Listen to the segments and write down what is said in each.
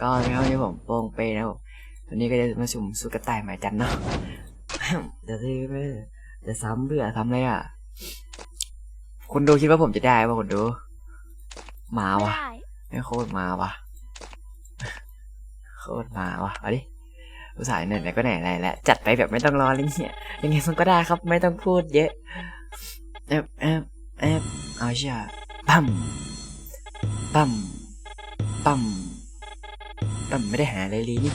ก็นะครับวันนี้ผมโปงเปนะครับผมวันนี้ก็จะมาสุ่มสุกระต่ายหมายจันเนาะเดี๋ยวซื้อไปเดี๋ยวซ้ำเบื่อทำอะไรอะคุณดูคิดว่าผมจะได้ป่ะคุณดู มาไม่วะได้ไม่โคตรมาวะโคตรมาวะเอาดิอุตส่าห์เหนื่อยแล้วก็ไหนไหนแล้วจัดไปแบบไม่ต้องรอเลยเนี่ยยังไงมันก็ได้ครับ ไม่ต้องพูดเยอะเอบเอบเอบเอาเชียปั๊มปั๊มปั๊ม ปั๊มไม่ได้หาอะไรเลยนี่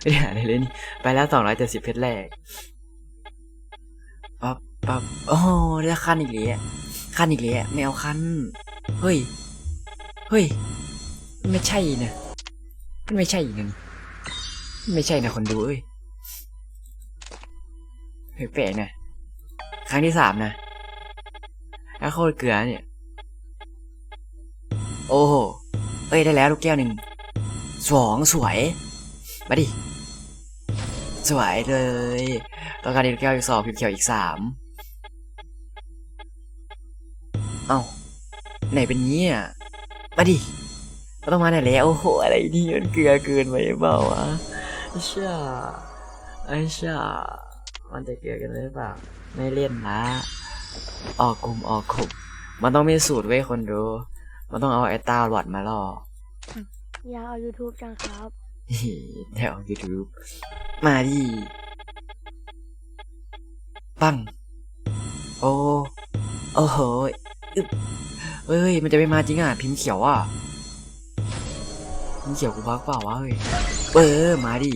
ไม่ได้หาอะไรเลยนี่ ไปแล้วสองร้อยเจ็ดสิบเพชรแรกปั๊บปั๊บโอ้โหได้คันอีกแล้วคันอีกแล้วไม่เอาคันเฮ้ย เฮ้ย ไม่ใช่นะมันไม่ใช่นะมันไม่ใช่นะคนดูเอ้ยเฮ้ยแปลกนะ ครั้งที่สามนะแล้วโคตรเกลือเนี่ย โอ้โห เอ้ย ได้แล้วลูกแก้วหนึ่ง สองสวย มาดิ สวยเลยต้องการลูกแก้วอีกสองพิมพ์เขียวอีกสามเอ้า ไหนเป็นงี้อะ มาดิก็ต้องมาไหนแล้ว โอ้โห อะไรนี่มันเกลือเกินไปเปล่าวะไอ้เช่าไอ้เช่ามันจะเกลือกันหรือเปล่า ไม่เล่นละออกกลุ่มออกกลุ่มมันต้องมีสูตรไว้ยคนดู มันต้องเอาไอ้ตาหลอดมาล่อ อยากเอา YouTube จังครับแถวยูทูบมาดิปัง โอ้ โอ้โหอึ๊บเฮ้ย มันจะไม่มาจริงอะ พิมพ์เขียวอะ พิมพ์เขียวกูบักเปล่าวะเฮ้ยเออมาดิ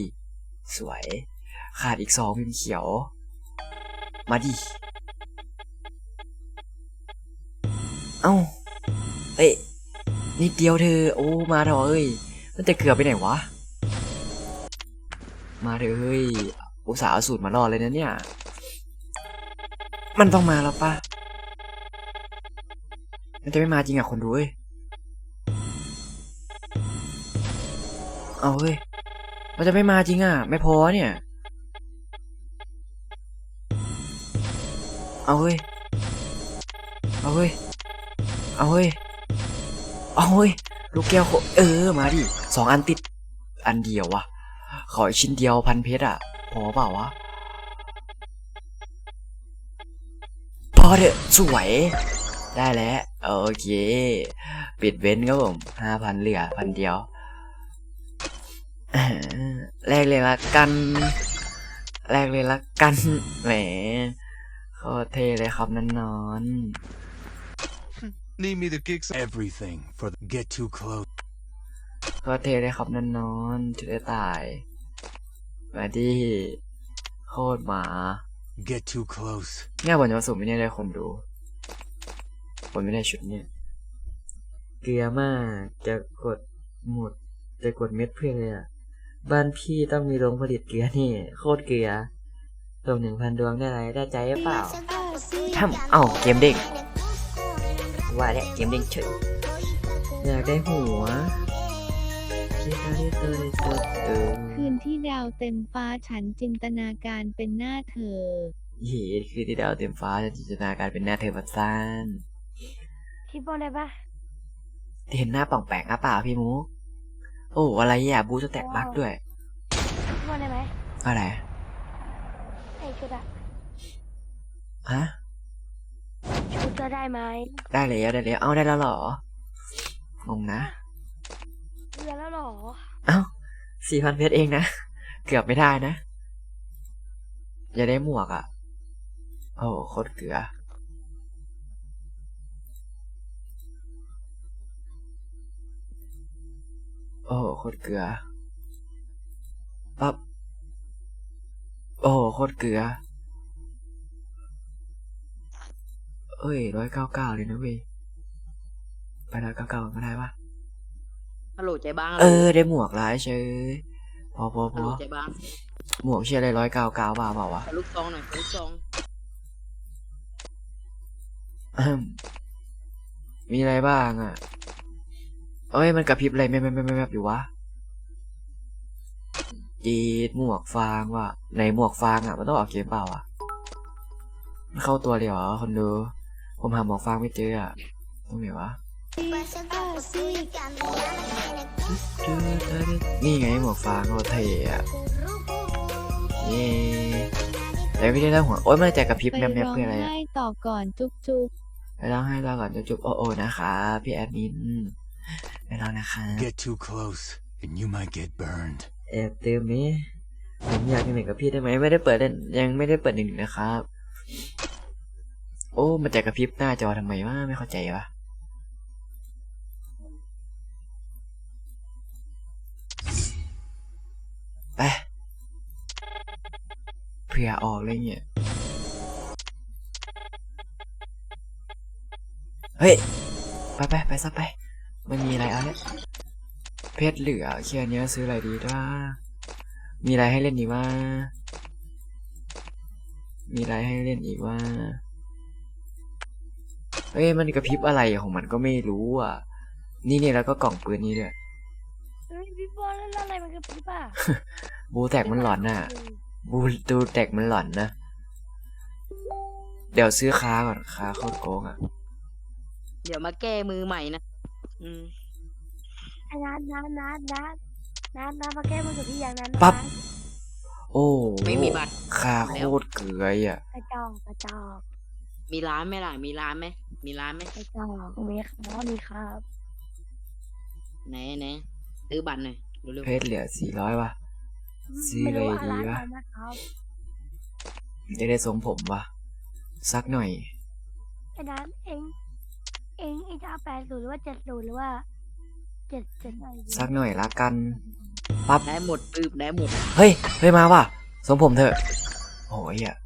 สวย ขาดอีกสองพิมพ์เขียว มาดิ เอ้าเอ้ย นิดเดียวเธอ โอ้ มาเถอะเอ้ย มันจะเกือบไปไหนวะ มาเถอะเฮ้ย อุตส่าห์เอาสูตรมารอดเลยนะเนี่ย มันต้องมาแล้วปะมันจะไม่มาจริงอะคนดูเว้ย เอาเฮ้ย มันจะไม่มาจริงอะ ไม่พอเนี่ย เอาเฮ้ย เอาเฮ้ย เอาเฮ้ย เอาเฮ้ยลูกแก้วโคเออมาดิสองอันติดอันเดียววะขออีกชิ้นเดียวพันเพชรอะพอเปล่าวะพอเถอะสวยได้แล้วโอเคปิดเว้นครับผมห้าพันเหลือพันเดียวแรกเลยละกันแรกเลยละกันแหมโคตรเท่เลยครับนั่นนอน Need me to kick some. everything for the get too close. โคตรเท่เลยครับนั่นนอนจะได้ตายมาดิโคตรหมา Get too close. เนี่ยผมจะมาสุ่มไม่ได้เลยคนดูผมไม่ได้ชุดเนี่ยเกลือมากจะกดหมดจะกดเม็ดเพื่อเลยอะบ้านพี่ต้องมีโรงผลิตเกลือนี่ โคตรเกลือส่งหนึ่งพันดวงได้ไรได้ใจหรือเปล่าทำเอ้าเกมเด้ง ว่าแล้วเกมเด้งเฉยอยากได้หัวที่ตาที่เตยสดเออคืนที่ดาวเต็มฟ้าฉันจินตนาการเป็นหน้าเธอเหี้ยคือที่ดาวเต็มฟ้าจะจินตนาการเป็นหน้าเธอพัดซานคิดว่าได้ปะเห็นหน้าป่องแปลกอะเปล่าพี่มุกโอ้อะไรอะบูสแต็กบักด้วยคิดว่าได้ไหมอะไรไอ้ชุดอะฮะ ชุดจะได้ไหมได้แล้วได้แล้วเอ้าได้แล้วเหรองงนะเรียนแล้วเหรอเอ้าสี่พันเพชรเองนะ เกือบไม่ได้นะ อย่าได้หมวกอะ โอ้โคตรเกลือโอ้โคตรเกลือปั๊บโอ้โคตรเกลือ เอ้ยร้อยเก้าเก้าเลยนะเว้ยไปร้อยเก้าเก้าก็ได้ปะฮัลโหลใจบ้างเออได้หมวกร้ายเชยพอพอพฮัลโหลอใจบ้างหมวกเชียอะไรร้อยเก้าเก้าบาเปล่าวะขอลูกซองหน่อยขอลูกซองอืมมีอะไรบ้างอะเอ้ยมันกระพริบอะไรไม่ไม่ไม่ไม่แบบอยู่วะจีดหมวกฟางว่ะในหมวกฟางอะมันต้องออกเกมเปล่าอะมันเข้าตัวเลยเหรอคนดู ผมหาหมวกฟางไม่เจออะตรงไหนวะ Pasa que sí, cambiar นี่ไงหมวกฟางโคตรเท่อะเย้แต่ไม่ได้แล้วหัว โอ๊ยมันแต่กระพริบไปแนบๆร้องเพื่ออะไรอะไห้ต่อก่อนจุ๊บจุ๊บไปร้องให้เราก่อนจุ๊บๆโอ้โอ้นะคะพี่แอดมินไปร้องนะคะ Get too close, and you might get burned. แอบเติมนี้ผมอยากหนึ่งกับพี่ได้ไหมไม่ได้เปิดเล่นยังไม่ได้เปิดหนึ่งนะครับ โอ้ มันจะกระพริบหน้าจอทำไมวะไม่เข้าใจวะไปเผื่อออกเลยเนี่ย เฮ้ย ไปไปไปซะไป มันมีอะไรเอาเนี่ยเพชรเหลือเคียร์เนี้ยซื้ออะไรดีด้ามีอะไรให้เล่นอีกว่า มีอะไรให้เล่นอีกว่า เอ้ยมันกระพริบอะไรของมันก็ไม่รู้อะ นี่เนี่ยแล้วก็กล่องปืนนี้ด้วยเฮ้ยพี่บอลแล้วอะไรมันกระพริบอะ บูแตกมันหลอนน่ะ บูดูแตกมันหลอนนะ เดี๋ยวซื้อค้าก่อนค้าโคตรโกงอะ เดี๋ยวมาแก้มือใหม่นะ อืมไอ้นัดนัดนัดนัดนัดนัดมาแก้มือกับพี่อย่างนั้นปั๊บนะโอ้ไม่มีบัตรค่าโคตรเกลือยอะ กระจอกกระจอกมีร้านไหมล่ะ มีร้านไหม มีร้านไหมกระจอกมีครับมีครับไหนไหนซื้อบัตรหน่อยเร็วเพชรเหลือสี่ร้อยว่ะซื้อไม่รู้อะไรดีวะจะได้ทรงผมว่ะสักหน่อยไอ้นัดเองเองเองจะเอาแปดศูนย์หรือว่าเจ็ดศูนย์หรือว่าเจ็ดเจ็ดอะไรสักหน่อยละกันปั๊บได้หมดปืบได้หมดเฮ้ยเฮ้ยมาว่ะทรงผมเถอะโอ้ยอะ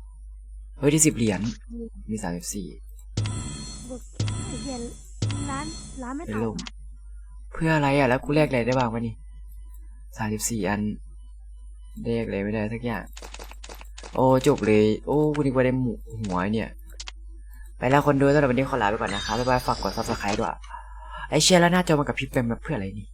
เฮ้ยที่สิบเหรียญมีสามสิบสี่ ร้านร้านไม่เป็นตลอมเพื่ออะไรอะ แล้วกูแลกอะไรได้บ้างวะนี่สามสิบสี่อันแลกอะไรไม่ได้สักอย่าง โอ้จบเลย โอ้กูนึกว่าได้หมูหัวเนี่ย ไปแล้วคนดูสำหรับวันนี้ขอลาไปก่อนนะครับบ๊ายบายฝากกดซับสไครต์ด้วยไอเชียแล้วหน้าจอมากับพริบเป็นแบบเพื่ออะไรนี่